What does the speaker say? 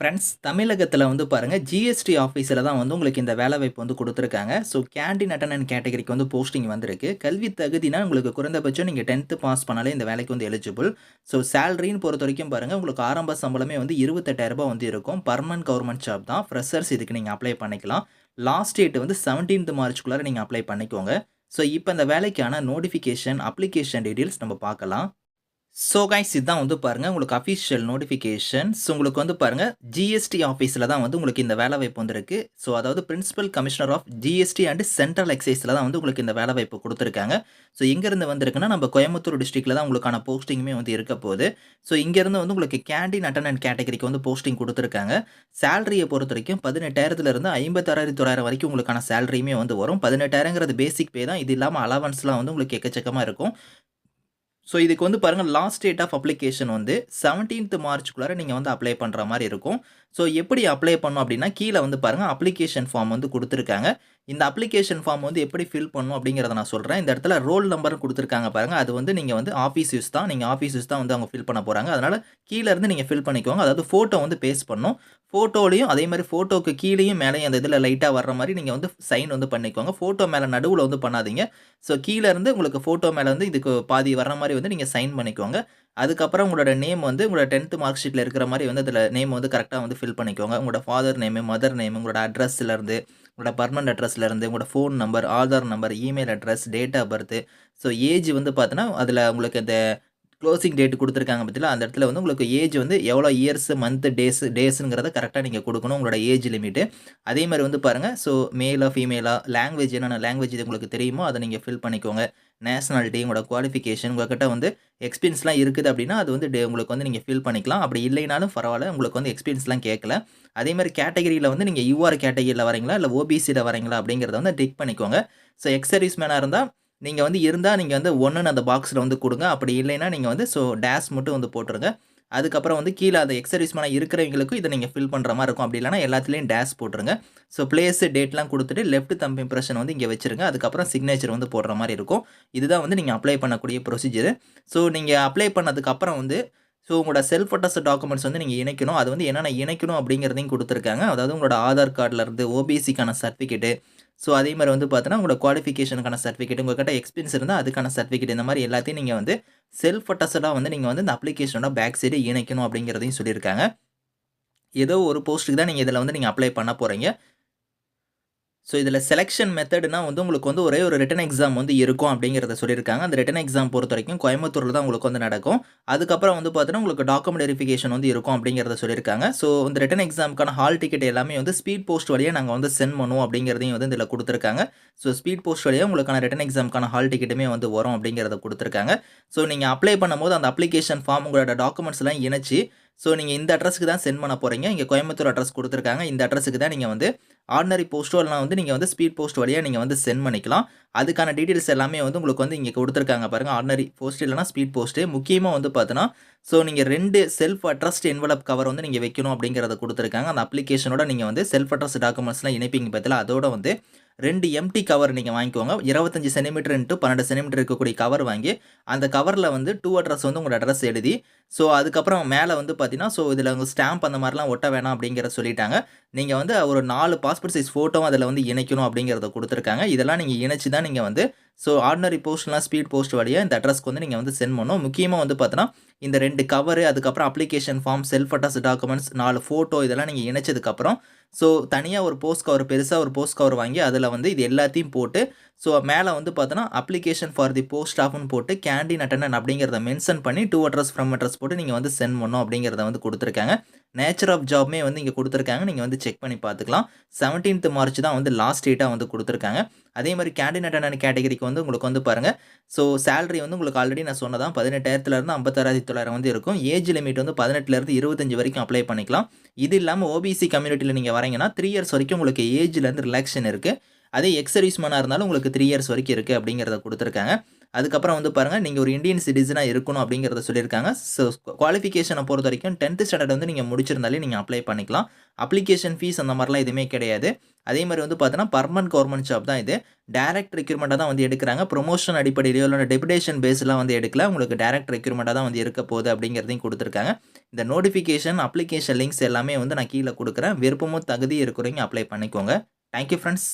Friends தமிழகத்தில் வந்து பாருங்கள் ஜிஎஸ்டி ஆஃபீஸில் தான் வந்து உங்களுக்கு இந்த வேலைவாய்ப்பு வந்து கொடுத்துருக்காங்க. ஸோ கேண்டீன் அட்டனன் கேட்டகரிக்கு வந்து போஸ்டிங் வந்திருக்கு. கல்வி தகுதினா உங்களுக்கு குறைந்தபட்சம் நீங்கள் டென்த்து பாஸ் பண்ணாலே இந்த வேலைக்கு வந்து எலிஜிபிள் ஸோ சேலரின்னு பொறுத்த வரைக்கும் பாருங்கள் உங்களுக்கு ஆரம்ப சம்பளமே வந்து இருபத்தெட்டாயிரரூபா வந்து இருக்கும். பர்மனன்ட் கவர்மெண்ட் ஜாப் தான். ஃப்ரெஷர்ஸ் இதுக்கு நீங்கள் அப்ளை பண்ணிக்கலாம். லாஸ்ட் டேட் வந்து செவன்டீன்த் மார்ச்சுக்குள்ளார நீங்கள் அப்ளை பண்ணிக்கோங்க. ஸோ இப்போ இந்த வேலைக்கான நோட்டிஃபிகேஷன் அப்ளிகேஷன் டீட்டெயில்ஸ் நம்ம பார்க்கலாம். ஸோ கைஸ் இதுதான் வந்து பாருங்கள் உங்களுக்கு அஃபிஷியல் நோட்டிஃபிகேஷன்ஸ் உங்களுக்கு வந்து பாருங்கள் ஜிஎஸ்டி ஆஃபீஸில் தான் வந்து உங்களுக்கு இந்த வேலை வாய்ப்பு வந்திருக்கு. ஸோ அதாவது principal commissioner of GST and central எக்ஸைஸில் தான் வந்து உங்களுக்கு இந்த வேலை வாய்ப்பு கொடுத்துருக்காங்க. ஸோ எங்கேருந்து வந்திருக்குன்னா நம்ம கோயம்புத்தூர் டிஸ்ட்ரிக்டில் தான் உங்களுக்கான போஸ்டிங்குமே வந்து இருக்க போகுது. ஸோ இங்கேருந்து வந்து உங்களுக்கு கேண்டீன் அட்டண்டன்ட் கேட்டகரிக்கு வந்து போஸ்டிங் கொடுத்துருக்காங்க. சேலரியை பொறுத்த வரைக்கும் பதினெட்டாயிரத்துலேருந்து ஐம்பத்தாயிரத்தி தொள்ளாயிரம் வரைக்கும் உங்களுக்கான சேலரியுமே வந்து வரும். பதினெட்டாயிரங்கிறது பேசிக் பே தான். இது இல்லாமல் அலவன்ஸ்லாம் வந்து உங்களுக்கு எக்கச்சக்கமாக இருக்கும். ஸோ இதுக்கு வந்து பாருங்கள் லாஸ்ட் டேட் ஆஃப் அப்ளிகேஷன் வந்து செவன்டீன்த் மார்ச்சுக்குள்ளார நீங்கள் வந்து அப்ளை பண்ணுற மாதிரி இருக்கும். ஸோ எப்படி அப்ளை பண்ணோம் அப்படின்னா கீழே வந்து பாருங்கள் அப்ளிகேஷன் ஃபார்ம் வந்து கொடுத்துருக்காங்க. இந்த அப்ளிகேஷன் ஃபார்ம் வந்து எப்படி ஃபில் பண்ணணும் அப்படிங்கிறத நான் சொல்கிறேன் இந்த இடத்துல ரோல் நம்பர் கொடுத்துருக்காங்க பாருங்கள் அது வந்து நீங்கள் வந்து ஆஃபீஸ் யூஸ் தான். நீங்கள் ஆஃபீஸ் யூஸ் தான் வந்து அவங்க ஃபில் பண்ண போகிறாங்க அதனால் கீழேருந்து நீங்கள் ஃபில் பண்ணிக்கோங்க. அதாவது ஃபோட்டோ வந்து பேஸ்ட் பண்ணும் ஃபோட்டோலையும் அதே மாதிரி ஃபோட்டோக்கு கீழேயும் மேலேயும் அந்த இதில் லைட்டாக வர்ற மாதிரி நீங்கள் வந்து சைன் வந்து பண்ணிக்கோங்க. ஃபோட்டோ மேலே நடுவில் வந்து பண்ணாதீங்க. ஸோ கீழே இருந்து உங்களுக்கு ஃபோட்டோ மேலே வந்து இதுக்கு பாதி வர்ற மாதிரி வந்து நீங்கள் சைன் பண்ணிக்கோங்க. அதுக்கப்புறம் உங்களோட நேம் வந்து உங்களோட டென்த்து மார்க் ஷீட்டில் இருக்கிற மாதிரி வந்து அதில் நேம் வந்து கரெக்டாக வந்து ஃபில் பண்ணிக்கோங்க. உங்களோட ஃபாதர் நேமு மதர் நேம் உங்களோட அட்ரஸ்லேருந்து உங்களோட பர்மனெண்ட் அட்ரஸ்லேருந்து உங்களோட phone number Aadhaar number email address date of birth so age வந்து பார்த்தோன்னா அதில் உங்களுக்கு இந்த க்ளோசிங் டேட் கொடுத்துருக்காங்க பற்றியில் அந்த இடத்துல வந்து உங்களுக்கு ஏஜ் வந்து எவ்வளோ இயர்ஸ் மந்த்து டேஸ் டேஸுங்கிறத கரெக்டாக நீங்கள் கொடுக்கணும் உங்களோட ஏஜ் லிமிட்டு அதே மாதிரி வந்து பாருங்கள் ஸோ மேலாக ஃபீமேலாக லாங்குவேஜ் என்னென்ன லாங்குவேஜ் இது உங்களுக்கு தெரியுமோ அதை நீங்கள் ஃபில் பண்ணிக்கோங்க. நேஷ்னாலிட்டி உங்களோட குவாலிஃபிகேஷன் உங்கள்கிட்ட வந்து எக்ஸ்பீரியன்ஸ்லாம் இருக்குது அப்படின்னா அது வந்து டே- உங்களுக்கு வந்து நீங்கள் ஃபில் பண்ணிக்கலாம். அப்படி இல்லைனாலும் பரவாயில்ல உங்களுக்கு வந்து எக்ஸ்பீரியன்ஸ்லாம் கேட்கல அதேமாதிரி கேட்டகரியில் வந்து நீங்கள் யூஆர் கேட்டகரியில் வரீங்களா இல்லை ஓபிசியில் வரீங்களா அப்படிங்கிறத வந்து டிக் பண்ணிக்கோங்க. ஸோ எக்ஸ் சர்வீஸ் மேனாக இருந்தால் நீங்கள் வந்து இருந்தால் நீங்கள் வந்து ஒன்றுன்னு அந்த பாக்ஸில் வந்து கொடுங்க. அப்படி இல்லைன்னா நீங்கள் வந்து ஸோ டேஷ் மட்டும் வந்து போட்டுருங்க. அதுக்கப்புறம் வந்து கீழே அந்த எக்ஸர்வீஸ் மேனாக இருக்கிறவங்களுக்கும் இதை நீங்கள் ஃபில் பண்ணுற மாதிரி இருக்கும். அப்படி இல்லைனா எல்லாத்துலேயும் டேஷ் போட்டுருங்க. ஸோ பிளேஸு டேட்லாம் கொடுத்துட்டு லெஃப்ட் தம்ப் இம்ப்ரெஷன் வந்து இங்கே வச்சுருங்க. அதுக்கப்புறம் சிக்னேச்சர் வந்து போடுற மாதிரி இருக்கும். இதுதான் வந்து நீங்கள் அப்ளை பண்ணக்கூடிய ப்ரொசீஜர் ஸோ நீங்கள் அப்ளை பண்ணதுக்கப்புறம் வந்து ஸோ உங்களோட செல்ஃப் அட்டஸ்ட் டாக்குமெண்ட்ஸ் வந்து நீங்கள் இணைக்கணும். அது வந்து என்னென்ன இணைக்கணும் அப்படிங்கிறதையும் கொடுத்துருக்காங்க. அதாவது உங்களோட ஆதார் கார்டிலேருந்து ஓபிசிக்கான சர்டிஃபிகேட்டு ஸோ அதே மாதிரி வந்து பார்த்தோன்னா உங்களோட குவாலிஃபிகேஷனுக்கான சர்டிஃபிகேட் உங்கள்கிட்ட எக்ஸ்பீரியன்ஸ் இருந்தால் அதுக்கான சர்டிஃபிகேட் இந்த மாதிரி எல்லாத்தையும் நீங்கள் வந்து செல்ஃப் அட்டஸ்டாக வந்து நீங்கள் வந்து இந்த அப்ளிகேஷனோட பேக் சைடு இணைக்கணும் அப்படிங்கிறதையும் சொல்லியிருக்காங்க. ஏதோ ஒரு போஸ்ட்டுக்கு தான் நீங்கள் இதில் வந்து நீங்கள் அப்ளை பண்ண போகிறீங்க ஸோ இதில் செலெக்ஷன் மெத்தட்னா வந்து உங்களுக்கு வந்து ஒரே ஒரு ரிட்டன் எக்ஸாம் வந்து இருக்கும் அப்படிங்கிறத சொல்லியிருக்காங்க. அந்த ரிட்டன் எக்ஸாம் பொறுத்த வரைக்கும் கோயம்புத்தூரில் தான் உங்களுக்கு வந்து நடக்கும். அதுக்கப்புறம் வந்து பார்த்தீங்கன்னா உங்களுக்கு டாக்குமெண்ட் வெரிஃபிகேஷன் வந்து இருக்கும் அப்படிங்கிறத சொல்லியிருக்காங்க. ஸோ இந்த ரிட்டன் எக்ஸாமுக்கான ஹால் டிக்கெட் எல்லாமே வந்து ஸ்பீட் போஸ்ட் வழியாக நாங்கள் வந்து சென்ட் பண்ணுவோம் அப்படிங்கிறதையும் வந்து இதில் கொடுத்துருக்காங்க. ஸோ ஸ்பீட் போஸ்ட் வழியாக உங்களுக்கான ரிட்டன் எக்ஸாமுக்கான ஹால் டிக்கெட்டுமே வந்து வரும் அப்படிங்கிறத கொடுத்துருக்காங்க. ஸோ நீங்கள் அப்ளை பண்ணும்போது அந்த அப்ளிகேஷன் ஃபார்ம் உங்களோட டாக்குமெண்ட்ஸ்லாம் இணைச்சி ஸோ நீங்கள் இந்த அட்ரஸ்க்கு தான் சென்ட் பண்ண போகிறீங்க இங்கே கோயம்புத்தூர் அட்ரஸ் கொடுத்துருக்காங்க. இந்த அட்ரஸுக்கு தான் நீங்கள் வந்து ஆர்டினரி போஸ்ட்டோலாம் வந்து நீங்கள் வந்து ஸ்பீட் போஸ்ட் வழியாக நீங்கள் வந்து சென்ட் பண்ணிக்கலாம். அதுக்கான டீட்டெயில்ஸ் எல்லாமே வந்து உங்களுக்கு வந்து இங்கே கொடுத்துருக்காங்க பாருங்கள் ஆர்டினரி போஸ்ட் இல்லைனா ஸ்பீட் போஸ்ட்டு முக்கியமாக வந்து பார்த்தீங்கன்னா ஸோ நீங்கள் ரெண்டு செல்ஃப் அட்ரஸ்ட் என்வலப் கவர் வந்து நீங்கள் வைக்கணும் அப்படிங்கிறத கொடுத்துருக்காங்க. அந்த அப்ளிகேஷனோட நீங்கள் வந்து செல்ஃப் அட்ரஸ் டாக்குமெண்ட்ஸ்லாம் இணைப்பிங்க பார்த்தீங்களா அதோட வந்து ரெண்டு எம்டி கவர் நீங்கள் வாங்கிக்கோங்க. இருபத்தஞ்சி சென்டிமீட்டர் இன்ட்டு பன்னெண்டு சென்டிமீட்டர் இருக்கக்கூடிய கவர் வாங்கி அந்த கவரில் வந்து டூ அட்ரஸ் வந்து உங்களோட அட்ரஸ் எழுதி ஸோ அதுக்கப்புறம் மேலே வந்து பார்த்தீங்கன்னா ஸோ இதில் உங்கள் ஸ்டாம்ப் அந்த மாதிரிலாம் ஒட்ட வேணாம் அப்படிங்கிறத சொல்லிட்டாங்க. நீங்கள் வந்து ஒரு நாலு பாஸ்போர்ட் சைஸ் ஃபோட்டோவும் அதில் வந்து இணைக்கணும் அப்படிங்கிறத கொடுத்துருக்காங்க. இதெல்லாம் நீங்கள் இணைச்சி தான் நீங்கள் வந்து ஸோ ஆர்டினரி போஸ்ட்லாம் ஸ்பீட் போஸ்ட் வழியாக இந்த அட்ரஸ்க்கு வந்து நீங்கள் வந்து சென்ட் பண்ணணும். முக்கியமாக வந்து பார்த்தோன்னா இந்த ரெண்டு கவரு அதுக்கப்புறம் application form self address documents நாலு ஃபோட்டோ இதெல்லாம் நீங்கள் இணைச்சதுக்கப்புறம் ஸோ தனியாக ஒரு போஸ்ட் கவர் பெருசாக ஒரு போஸ்ட் கவர் வாங்கி அதில் வந்து இது எல்லாத்தையும் போட்டு ஸோ மேலே வந்து பார்த்தோன்னா அப்ளிகேஷன் ஃபார் தி போஸ்ட் ஆஃப்னு போட்டு கேண்டீன் அட்டனன் அப்படிங்கிறத மென்ஷன் பண்ணி டூ அட்ரஸ் ஃப்ரம் அட்ரஸ் போட்டு நீங்கள் வந்து சென்ட் பண்ணணும் அப்படிங்கிறத வந்து கொடுத்துருக்காங்க. நேச்சர் ஆஃப் ஜாப்மே வந்து இங்கே கொடுத்துருக்காங்க. நீங்கள் வந்து செக் பண்ணி பார்த்துக்கலாம். செவன்டீன்த் மார்ச் தான் வந்து லாஸ்ட் டேட்டாக வந்து கொடுத்துருக்காங்க. அதே மாதிரி கேண்டீன் அட்டனன் கேட்டகரிக்கு வந்து உங்களுக்கு வந்து பாருங்கள் ஸோ சேலரி வந்து உங்களுக்கு ஆல்ரெடி நான் சொன்னதான். பதினெட்டாயிரத்துலேருந்து ஐம்பத்தாறாயிரத்தி தொள்ளாயிரம் வந்து இருக்கும். ஏஜ் லிமிட் வந்து பதினெட்டுலேருந்து இருபத்தஞ்சு வரைக்கும் அப்ளை பண்ணிக்கலாம். இது இல்லாமல் ஓபிசி கம்யூனிட்டியில் நீங்கள் வரீங்கன்னா த்ரீ இயர்ஸ் வரைக்கும் உங்களுக்கு ஏஜ்லேருந்து ரிலாக்ஷன் இருக்குது அதே எக்ஸ் சர்வீஸ்மேனாக இருந்தாலும் உங்களுக்கு த்ரீ இயர்ஸ் வரைக்கும் இருக்குது அப்படிங்கிறத கொடுத்துருக்காங்க. அதுக்கப்புறம் வந்து பாருங்கள் நீங்கள் ஒரு இந்தியன் சிட்டிசனாக இருக்கணும் அப்படிங்கிறத சொல்லியிருக்காங்க. ஸோ குவாலிஃபிகேஷனை பொறுத்த வரைக்கும் டென்த்து ஸ்டாண்டர்ட் வந்து நீங்கள் முடிச்சிருந்தாலே நீங்கள் அப்ளை பண்ணிக்கலாம். அப்ளிகேஷன் ஃபீஸ் அந்த மாதிரிலாம் எதுவுமே கிடையாது. அதே மாதிரி வந்து பார்த்தீங்கன்னா பர்மனன்ட் கவர்மெண்ட் ஜாப் தான் இது. டேரக்ட் ரெக்யூர்மெண்ட்டாக தான் வந்து எடுக்கிறாங்க. ப்ரொமோஷன் அடிப்படையிலையோ இல்லை டெபுடேஷன் பேஸ்லாம் வந்து எடுக்கல. உங்களுக்கு டேரக்ட் ரெக்யூர்மெண்ட்டாக தான் வந்து இருக்க போகுது அப்படிங்கிறதையும் கொடுத்துருக்காங்க. இந்த நோட்டிஃபிகேஷன் அப்ளிகேஷன் லிங்க்ஸ் எல்லாமே வந்து நான் கீழே கொடுக்குறேன். விருப்பமும் தகுதி இருக்கிறவங்க அப்ளை பண்ணிக்கோங்க. Thank you friends